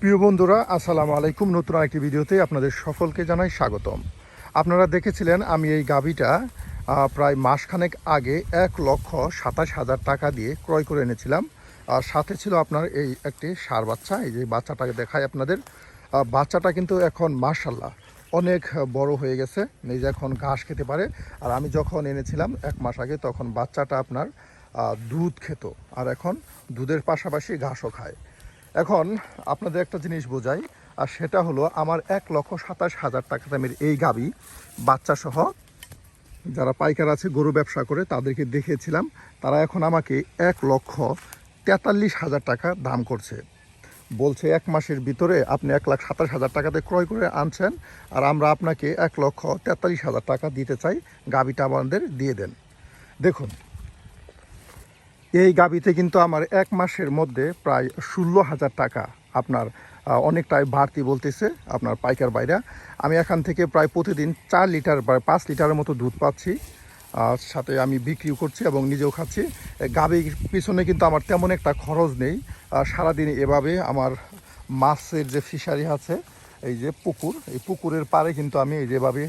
প্রিয় বন্ধুরা, আসসালামু আলাইকুম। নতুন একটি ভিডিওতে আপনাদের সকলকে জানাই স্বাগতম। আপনারা দেখেছিলেন আমি এই গাবিটা প্রায় মাসখানেক আগে এক লক্ষ সাতাশ হাজার টাকা দিয়ে ক্রয় করে এনেছিলাম। আর সাথে ছিল আপনার এই একটি সার বাচ্চা, এই যে বাচ্চাটাকে দেখায় আপনাদের। বাচ্চাটা কিন্তু এখন মার্শাল্লাহ অনেক বড় হয়ে গেছে নিজে এখন ঘাস খেতে পারে। আর আমি যখন এনেছিলাম এক মাস আগে, তখন বাচ্চাটা আপনার দুধ খেত। আর এখন দুধের পাশাপাশি ঘাসও খায়। এখন আপনাদের একটা জিনিস বোঝাই, আর সেটা হলো আমার এক লক্ষ সাতাশ হাজার টাকা দামের এই গাবি বাচ্চা সহ যারা পাইকার আছে, গরু ব্যবসা করে, তাদেরকে দেখিয়েছিলাম, তারা এখন আমাকে এক লক্ষ তেতাল্লিশ হাজার টাকা দাম করছে। বলছে এক মাসের ভিতরে আপনি এক লাখ সাতাশ হাজার টাকাতে ক্রয় করে আনছেন, আর আমরা আপনাকে এক লক্ষ তেতাল্লিশ হাজার টাকা দিতে চাই, গাবিটা আমাদের দিয়ে দেন। দেখুন এই গাবিতে কিন্তু আমার এক মাসের মধ্যে প্রায় ষোলো হাজার টাকা আপনার অনেকটাই বাড়তি বলতেছে আপনার পাইকার বাইরা। আমি এখান থেকে প্রায় প্রতিদিন চার লিটার বা পাঁচ লিটারের মতো দুধ পাচ্ছি, আর সাথে আমি বিক্রিও করছি এবং নিজেও খাচ্ছি। গাবির পিছনে কিন্তু আমার তেমন একটা খরচ নেই সারাদিন এভাবে আমার মাছের যে ফিশারি আছে, এই যে পুকুর, এই পুকুরের পাড়ে কিন্তু আমি এই যেভাবে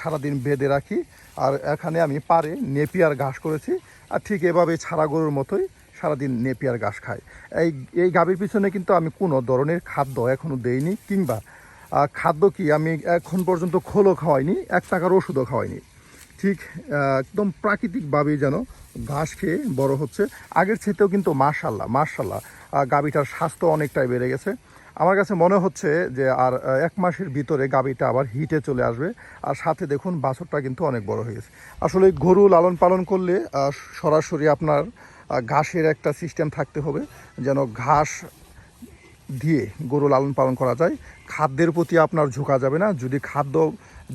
সারাদিন বেঁধে রাখি। আর এখানে আমি পারে নেপিয়ার ঘাস করেছি আর ঠিক এভাবে ছাড়া গরুর মতোই সারাদিন নেপিয়ার ঘাস খায়। এই এই গাভীর পিছনে কিন্তু আমি কোনো ধরনের খাদ্য এখনও দেইনি, কিংবা খাদ্য কি আমি এখন পর্যন্ত খোলও খাওয়াইনি, এক টাকার ওষুধও খাওয়াইনি। ঠিক একদম প্রাকৃতিকভাবেই যেন ঘাস খেয়ে বড় হচ্ছে। আগের চেয়েতেও কিন্তু মার্শাল্লাহ মার্শাল্লাহ গাভীটার স্বাস্থ্য অনেকটাই বেড়ে গেছে। আমার কাছে মনে হচ্ছে যে আর এক মাসের ভিতরে গাভীটা আবার হিটে চলে আসবে। আর সাথে দেখুন, বাছরটা কিন্তু অনেক বড় হয়ে গেছে। আসলে গরু লালন পালন করলে সরাসরি আপনার ঘাসের একটা সিস্টেম থাকতে হবে, যেন ঘাস দিয়ে গরু লালন পালন করা যায়। খাদ্যের প্রতি আপনার ঝোঁকা যাবে না। যদি খাদ্য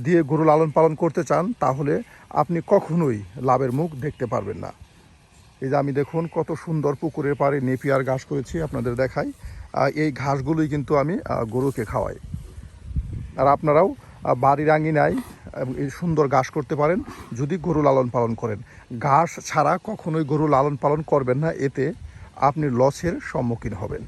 দিয়ে গরু লালন পালন করতে চান, তাহলে আপনি কখনোই লাভের মুখ দেখতে পারবেন না। এই যে আমি দেখুন, কত সুন্দর পুকুরের পাড়ে নেপিয়ার ঘাস করেছি, আপনাদের দেখাই। এই ঘাসগুলোই কিন্তু আমি গরুকে খাওয়াই। আর আপনারাও বাড়ির আঙিনায় সুন্দর ঘাস করতে পারেন, যদি গরু লালন পালন করেন। ঘাস ছাড়া কখনোই গরু লালন পালন করবেন না, এতে আপনি লসের সম্মুখীন হবেন।